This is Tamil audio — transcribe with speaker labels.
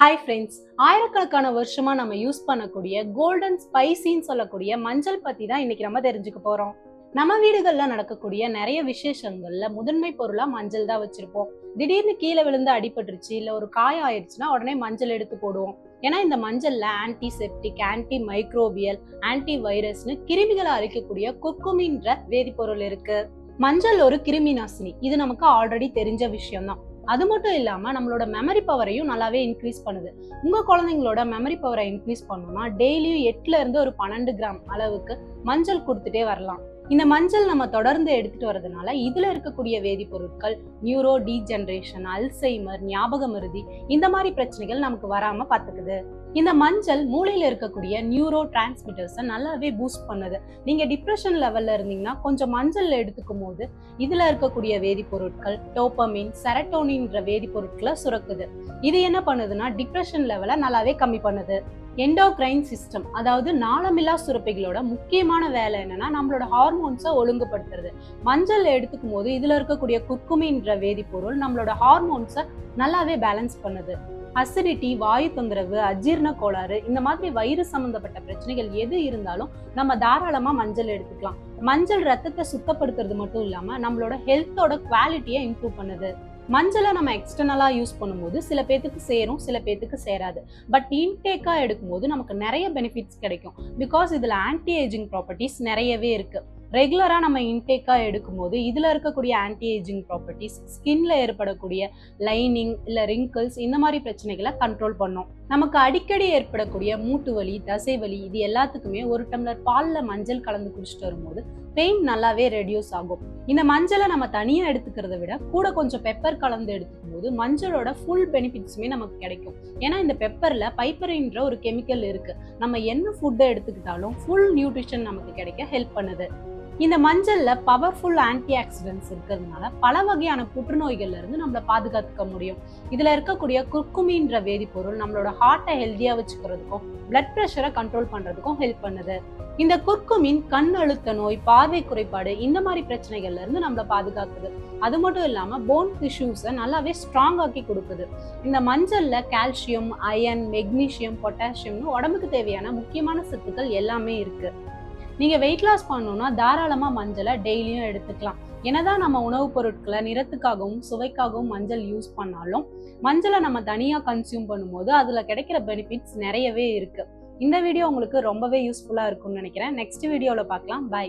Speaker 1: ஹாய் ஃப்ரெண்ட்ஸ் ஆயிரக்கணக்கான வருஷமா நம்ம யூஸ் பண்ணக்கூடிய கோல்டன் ஸ்பைசின்னு சொல்லக்கூடிய மஞ்சள் பத்தி தான் இன்னைக்கு நம்ம தெரிஞ்சுக்க போறோம். நம்ம வீடுகள்ல நடக்கக்கூடிய நிறைய விசேஷங்கள்ல முதன்மை பொருளா மஞ்சள் தான் வச்சிருப்போம். திடீர்னு கீழே விழுந்து அடிபட்டுருச்சு இல்ல ஒரு காயம் ஆயிடுச்சுன்னா உடனே மஞ்சள் எடுத்து போடுவோம். ஏன்னா இந்த மஞ்சள்ல ஆன்டிசெப்டிக் ஆன்டி மைக்ரோபியல் ஆன்டி வைரஸ்னு கிருமிகளை அழிக்கக்கூடிய குர்குமின்ற வேதிப்பொருள் இருக்கு. மஞ்சள் ஒரு கிருமி நாசினி இது நமக்கு ஆல்ரெடி தெரிஞ்ச விஷயம் தான் அது மட்டும் இல்லாமல் நம்மளோட மெமரி பவரையும் நல்லாவே இன்க்ரீஸ் பண்ணுது. உங்கள் குழந்தைங்களோட மெமரி பவரை இன்க்ரீஸ் பண்ணணும்னா டெய்லியும் எட்டுலேருந்து ஒரு பன்னெண்டு கிராம் அளவுக்கு மஞ்சள் கொடுத்துட்டே வரலாம். இந்த மஞ்சள் நம்ம தொடர்ந்து எடுத்துட்டு வரதுனால இதுல இருக்கக்கூடிய வேதிப்பொருட்கள் நியூரோ டீஜென்ரேஷன் அல்சைமர் ஞாபக மருதி இந்த மாதிரி பிரச்சனைகள் நமக்கு வராம பாத்துக்குது இந்த மஞ்சள் மூளையில் இருக்கக்கூடிய நியூரோ டிரான்ஸ்மிட்டர்ஸை நல்லாவே பூஸ்ட் பண்ணுது. நீங்க டிப்ரெஷன் லெவல்ல இருந்தீங்கன்னா கொஞ்சம் மஞ்சள் எடுத்துக்கும் போது இதுல இருக்கக்கூடிய வேதிப்பொருட்கள் டோப்பமின் செரட்டோனின்ற வேதிப்பொருட்களை சுரக்குது. இது என்ன பண்ணுதுன்னா டிப்ரெஷன் லெவலை நல்லாவே கம்மி பண்ணுது. எண்டோக்ரைன் சிஸ்டம் அதாவது நாளமில்லா சுரப்பிகளோட முக்கியமான வேலை என்னன்னா நம்மளோட ஹார்மோன்ஸை ஒழுங்குபடுத்துறது. மஞ்சள் எடுத்துக்கும் போது இதுல இருக்கக்கூடிய குர்குமின்ற வேதிப்பொருள் நம்மளோட ஹார்மோன்ஸை நல்லாவே பேலன்ஸ் பண்ணுது. அசிடிட்டி வாயு தொந்தரவு அஜீரண கோளாறு இந்த மாதிரி வயிறு சம்பந்தப்பட்ட பிரச்சனைகள் எது இருந்தாலும் நம்ம தாராளமா மஞ்சள் எடுத்துக்கலாம். மஞ்சள் ரத்தத்தை சுத்தப்படுத்துறது மட்டும் இல்லாம நம்மளோட ஹெல்த்தோட குவாலிட்டியை இம்ப்ரூவ் பண்ணுது. மஞ்சளை நம்ம எக்ஸ்டர்னலாக யூஸ் பண்ணும்போது சில பேத்துக்கு சேரும் சில பேத்துக்கு சேராது. பட் இன்டேக்காக எடுக்கும்போது நமக்கு நிறைய பெனிஃபிட்ஸ் கிடைக்கும். பிகாஸ் இதில் ஆன்டி ஏஜிங் ப்ராப்பர்ட்டிஸ் நிறையவே இருக்குது ரெகுலராக நம்ம இன்டேக்காக எடுக்கும்போது இதில் இருக்கக்கூடிய ஆன்டி ஏஜிங் ப்ராப்பர்ட்டிஸ் ஸ்கின்ல ஏற்படக்கூடிய லைனிங் இல்லை ரிங்கிள்ஸ் இந்த மாதிரி பிரச்சனைகளை கண்ட்ரோல் பண்ணும். நமக்கு அடிக்கடி ஏற்படக்கூடிய மூட்டு வலி தசை வலி இது எல்லாத்துக்குமே ஒரு டம்ளர் பால்ல மஞ்சள் கலந்து குடிச்சிட்டு வரும்போது பெயின் நல்லாவே ரெடியூஸ் ஆகும். இந்த மஞ்சளை நம்ம தனியா எடுத்துக்கிறத விட கூட கொஞ்சம் பெப்பர் கலந்து எடுத்துக்கும் போது மஞ்சளோட ஃபுல் பெனிஃபிட்ஸுமே நமக்கு கிடைக்கும். ஏன்னா இந்த பெப்பர்ல பைப்பரின்ற ஒரு கெமிக்கல் இருக்கு. நம்ம என்ன ஃபுட்டை எடுத்துக்கிட்டாலும் ஃபுல் நியூட்ரிஷன் நமக்கு கிடைக்க ஹெல்ப் பண்ணுது. இந்த மஞ்சள்ல பவர்ஃபுல் ஆன்டி ஆக்சிடென்ட்ஸ் இருக்கிறதுனால பல வகையான புற்றுநோய்கள்ல இருந்து நம்மளை பாதுகாத்துக்க முடியும். இதுல இருக்கக்கூடிய குர்குமின்ற வேதிப்பொருள் நம்மளோட ஹார்ட்டை ஹெல்த்தியா வச்சுக்கிறதுக்கும் பிளட் ப்ரெஷரை கண்ட்ரோல் பண்றதுக்கும் ஹெல்ப் பண்ணுது. இந்த குர்குமின் கண் அழுத்த நோய் பார்வை குறைபாடு இந்த மாதிரி பிரச்சனைகள்ல இருந்து நம்மளை பாதுகாக்குது. அது மட்டும் இல்லாம போன் டிஷ்யூஸை நல்லாவே ஸ்ட்ராங் ஆக்கி கொடுக்குது. இந்த மஞ்சள்ல கால்சியம் அயன் மெக்னீஷியம் பொட்டாசியம்னு உடம்புக்கு தேவையான முக்கியமான சத்துக்கள் எல்லாமே இருக்கு. நீங்கள் வெயிட் லாஸ் பண்ணணும்னா தாராளமாக மஞ்சளை டெய்லியும் எடுத்துக்கலாம். என்னதான் நம்ம உணவுப் பொருட்களை நிறத்துக்காகவும் சுவைக்காகவும் மஞ்சள் யூஸ் பண்ணாலும் மஞ்சளை நம்ம தனியாக கன்சியூம் பண்ணும்போது அதில் கிடைக்கிற பெனிஃபிட்ஸ் நிறையவே இருக்குது இந்த வீடியோ உங்களுக்கு ரொம்பவே யூஸ்ஃபுல்லாக இருக்கும்னு நினைக்கிறேன். நெக்ஸ்ட் வீடியோவில் பார்க்கலாம். பை